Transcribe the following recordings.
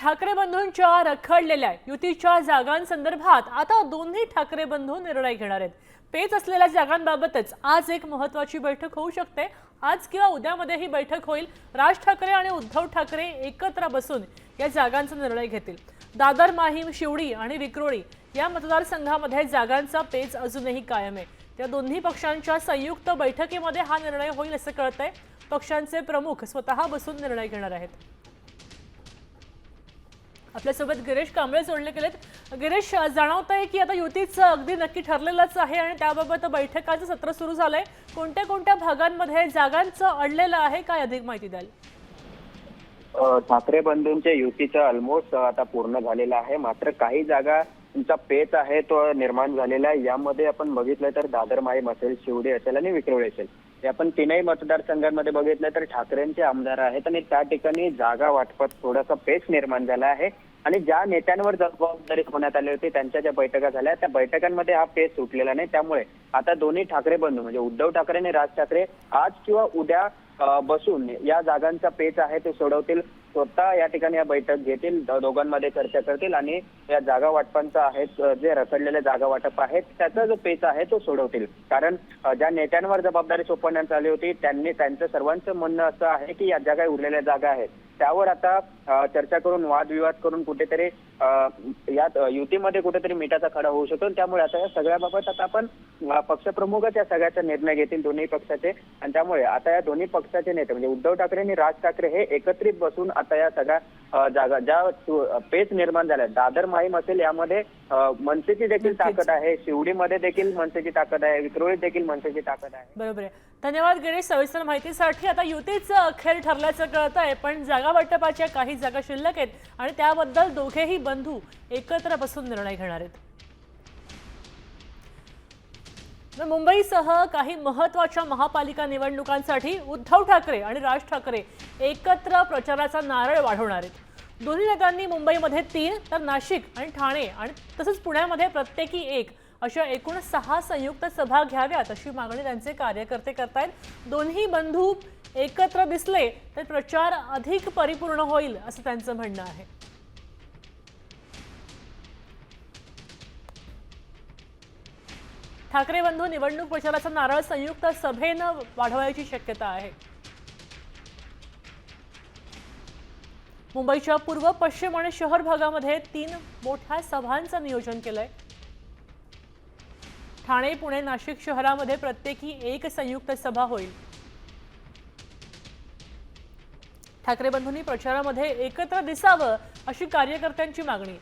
ठाकरे बंधूंच्या रखडलेल्या युतीच्या जागांसंदर्भात आता दोन्ही ठाकरे बंधू निर्णय घेणार आहेत. पेच असलेल्या जागांबाबतच आज एक महत्वाची बैठक होऊ शकते. आज किंवा उद्यामध्ये ही बैठक होईल. राज ठाकरे आणि उद्धव ठाकरे एकत्र बसून या जागांचा निर्णय घेतील. दादर माहीम शिवडी आणि विक्रोळी या मतदारसंघामध्ये जागांचा पेच अजूनही कायम आहे. त्या दोन्ही पक्षांच्या संयुक्त बैठकीमध्ये हा निर्णय होईल असं कळतंय. पक्षांचे प्रमुख स्वतः बसून निर्णय घेणार आहेत. आपल्यासोबत गिरीश कांबळे जोडले गेलेत. गिरीश जाणवत आहे की आता युतीचं अगदी नक्की ठरलेलंच आहे आणि त्याबाबत बैठकाचं सत्र सुरू झालंय. कोणत्या कोणत्या भागांमध्ये जागांचं अडलेलं आहे काय अधिक माहिती द्याल? ठाकरे बंधूंच्या युतीचं ऑलमोस्ट आता पूर्ण झालेलं आहे. मात्र काही जागा तुमचा पेच आहे तो निर्माण झालेला आहे. यामध्ये आपण बघितलं तर दादर माहीम असेल शिवडी असेल आणि विक्रोळी असेल. हे आपण तीनही मतदारसंघांमध्ये बघितलं तर ठाकरेंचे आमदार आहेत आणि त्या ठिकाणी जागा वाटपात थोडासा पेच निर्माण झाला आहे. आणि ज्या नेत्यांवर जबाबदारी ठेवण्यात आली होती त्यांच्या ज्या बैठका झाल्या त्या बैठकांमध्ये हा फेस सुटलेला नाही. त्यामुळे आता दोन्ही ठाकरे बंधू म्हणजे उद्धव ठाकरे आणि राज ठाकरे आज किंवा उद्या बसून या जागांचा पेच आहे ते सोडवतील. स्वतः या ठिकाणी या बैठक घेतील दोघांमध्ये चर्चा करतील आणि या जागा वाटपांचा आहे जे रखडलेले जागा वाटप आहेत त्याचा जो पेच आहे तो सोडवतील. कारण ज्या नेत्यांवर जबाबदारी सोपवण्यात आली होती त्यांनी त्यांचं सर्वांचं म्हणणं असं आहे की या ज्या काही उरलेल्या जागा आहेत त्यावर आता चर्चा करून वादविवाद करून कुठेतरी यात युतीमध्ये कुठेतरी मिठाचा खडा होऊ शकतो. त्यामुळे आता या सगळ्याबाबत आता आपण पक्षप्रमुखच या सगळ्याचा निर्णय घेतील दोन्ही पक्षाचे. आणि त्यामुळे आता या दोन्ही पक्षाचे नेते म्हणजे उद्धव ठाकरे आणि राज ठाकरे हे एकत्रित बसून आता या सगळ्या जागा ज्या पेच निर्माण झाल्या. दादर माहीम असेल यामध्ये मनसेची देखील. ताकद आहे. शिवडीमध्ये देखील मनसेची ताकद आहे. विक्रोळीत देखील मनसेची ताकद आहे. बरोबर आहे. धन्यवाद गिरीश सविस्तर माहितीसाठी. आता युतीचं अखेर ठरल्याचं कळत आहे पण जागा वाटपाच्या काही जागा शिल्लक आहेत आणि त्याबद्दल दोघेही बंधू एकत्र बसून निर्णय घेणार आहेत. तर मुंबईसह काही महत्त्वाच्या महापालिका निवडणुकांसाठी उद्धव ठाकरे आणि राज ठाकरे एकत्र प्रचाराचा नारळ वाढवणार आहेत. दोन्ही नेत्यांनी मुंबईमध्ये तीन तर नाशिक आणि ठाणे आणि तसंच पुण्यामध्ये प्रत्येकी एक अशा एकूण सहा संयुक्त सभा घ्याव्यात अशी मागणी त्यांचे कार्यकर्ते करतायत. दोन्ही बंधू एकत्र दिसले तर प्रचार अधिक परिपूर्ण होईल असं त्यांचं म्हणणं आहे. ठाकरे बंधू निवडणूक प्रचाराचा नारळ संयुक्त सभेनं वाढवायची शक्यता आहे. मुंबईच्या पूर्व पश्चिम आणि शहर भागामध्ये तीन मोठ्या सभांचं नियोजन केलंय. ठाणे पुणे नाशिक शहरामध्ये प्रत्येकी एक संयुक्त सभा होईल. ठाकरे बंधूंनी प्रचारामध्ये एकत्र दिसावं अशी कार्यकर्त्यांची मागणी.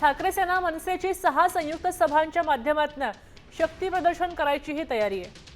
ठाकरे सेना मनसेची सहा संयुक्त सभांच्या माध्यमातून शक्ती प्रदर्शन करायची ही तयारी आहे.